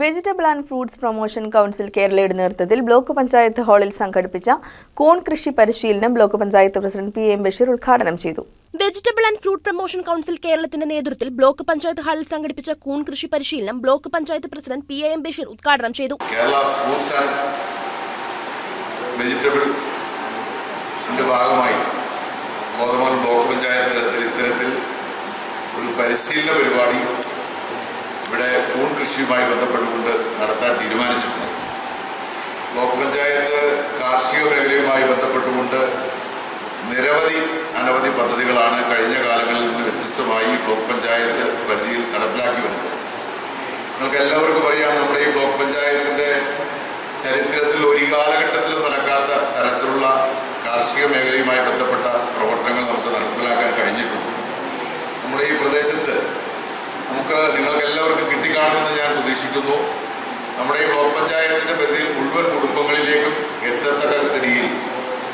Vegetable and fruits promotion council കേരളയുടെ നേതൃത്വത്തിൽ block panchayat ഹാളിൽ സംഘടിപ്പിച്ച കോൺ കൃഷി പരിശീലനം block panchayat president P M Basheer ഉദ്ഘാടനം ചെയ്തു. Vegetable and fruit promotion council കേരളത്തിന്റെ നേതൃത്വത്തിൽ ബ്ലോക്ക് പഞ്ചായത്ത് ഹാളിൽ സംഘടിപ്പിച്ച കൂൺ കൃഷി പരിശീലനം block panchayat president P A M Basheer ഉദ്ഘാടനം ചെയ്തു. കേരള ഫ്രൂട്ട്സ് ആൻഡ് വെജിറ്റബിൾ ഭാഗമായി കോതമംഗലം ബ്ലോക്ക് പഞ്ചായത്ത് തലത്തിൽ ഇത്തരത്തിൽ ഒരു പരിശീലന പരിപാടി ഇവിടെ കൂൺ കൃഷിയുമായി ബന്ധപ്പെട്ടുകൊണ്ട് നടത്താൻ തീരുമാനിച്ചിട്ടുണ്ട്. ബ്ലോക്ക് പഞ്ചായത്ത് കാർഷിക മേഖലയുമായി ബന്ധപ്പെട്ടുകൊണ്ട് നിരവധി അനവധി പദ്ധതികളാണ് കഴിഞ്ഞ കാലങ്ങളിൽ നിന്ന് വ്യത്യസ്തമായി ബ്ലോക്ക് പഞ്ചായത്ത് പരിധിയിൽ നടപ്പിലാക്കി വരുന്നത്. നിങ്ങൾക്ക് എല്ലാവർക്കും അറിയാം നമ്മുടെ ഈ ബ്ലോക്ക് പഞ്ചായത്തിന്റെ ചരിത്രത്തിൽ ഒരു കാലഘട്ടത്തിലും നടക്കാത്ത തരത്തിലുള്ള കാർഷിക മേഖലയുമായി ബന്ധപ്പെട്ട പ്രവർത്തനങ്ങൾ നമുക്ക് നടപ്പിലാക്കാൻ കഴിഞ്ഞിട്ടുണ്ട്. നമ്മുടെ ഈ പ്രദേശത്ത് നമുക്ക് നിങ്ങൾക്ക് പ്രതീക്ഷിക്കുന്നു. നമ്മുടെ ഈ ബ്ലോക്ക് പഞ്ചായത്തിന്റെ പരിധിയിൽ മുഴുവൻ കുടുംബങ്ങളിലേക്കും എത്തത്തക്ക രീതിയിൽ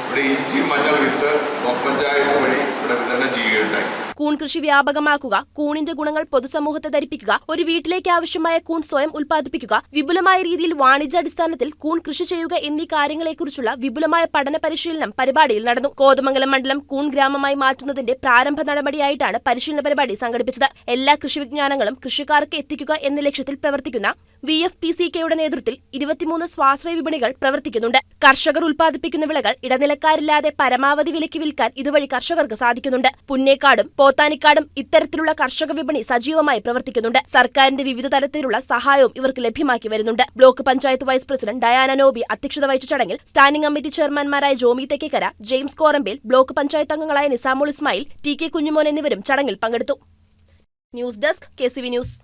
ഇവിടെ ഇഞ്ചി മഞ്ഞൾ വിത്ത് ബ്ലോക്ക് പഞ്ചായത്ത് വഴി ഇവിടെ വിതരണം ചെയ്യുകയുണ്ടായി കൂൺ കൃഷി വ്യാപകമാക്കുക കൂണിന്റെ ഗുണങ്ങൾ പൊതുസമൂഹത്തെ ധരിപ്പിക്കുക ഒരു വീട്ടിലേക്ക് ആവശ്യമായ കൂൺ സ്വയം ഉൽപ്പാദിപ്പിക്കുക വിപുലമായ രീതിയിൽ വാണിജ്യാടിസ്ഥാനത്തിൽ കൂൺ കൃഷി ചെയ്യുക എന്നീ കാര്യങ്ങളെക്കുറിച്ചുള്ള വിപുലമായ പഠന പരിശീലനം പരിപാടിയിൽ നടന്നു. കോതമംഗലം മണ്ഡലം കൂൺ ഗ്രാമമായി മാറ്റുന്നതിന്റെ പ്രാരംഭ നടപടിയായിട്ടാണ് പരിശീലന പരിപാടി സംഘടിപ്പിച്ചത്. എല്ലാ കൃഷി വിജ്ഞാനങ്ങളും കൃഷിക്കാർക്ക് എത്തിക്കുക എന്ന ലക്ഷ്യത്തിൽ പ്രവർത്തിക്കുന്ന വി എഫ് പി സി കെയുടെ നേതൃത്വത്തിൽ ഇരുപത്തിമൂന്ന് സ്വാശ്രയ വിപണികൾ പ്രവർത്തിക്കുന്നുണ്ട്. കർഷകർ ഉൽപ്പാദിപ്പിക്കുന്ന വിളകൾ ഇടനിലക്കാരില്ലാതെ പരമാവധി വിലയ്ക്ക് വിൽക്കാൻ ഇതുവഴി കർഷകർക്ക് സാധിക്കുന്നുണ്ട്. പുന്നേക്കാടും പോത്താനിക്കാടും ഇത്തരത്തിലുള്ള കർഷക വിപണി സജീവമായി പ്രവർത്തിക്കുന്നുണ്ട്. സർക്കാരിന്റെ വിവിധ തരത്തിലുള്ള സഹായവും ഇവർക്ക് ലഭ്യമാക്കി വരുന്നുണ്ട്. Block panchayat vice president Diana Noby അധ്യക്ഷത വഹിച്ച ചടങ്ങിൽ സ്റ്റാൻഡിംഗ് കമ്മിറ്റി ചെയർമാൻമാരായ ജോമി തെക്കേക്കര ജെയിംസ് കോറമ്പേൽ ബ്ലോക്ക് പഞ്ചായത്ത് അംഗങ്ങളായ നിസാമുൾ ഇസ്മായിൽ ടി കെ കുഞ്ഞുമോൻ എന്നിവരും ചടങ്ങിൽ പങ്കെടുത്തു. News desk K news.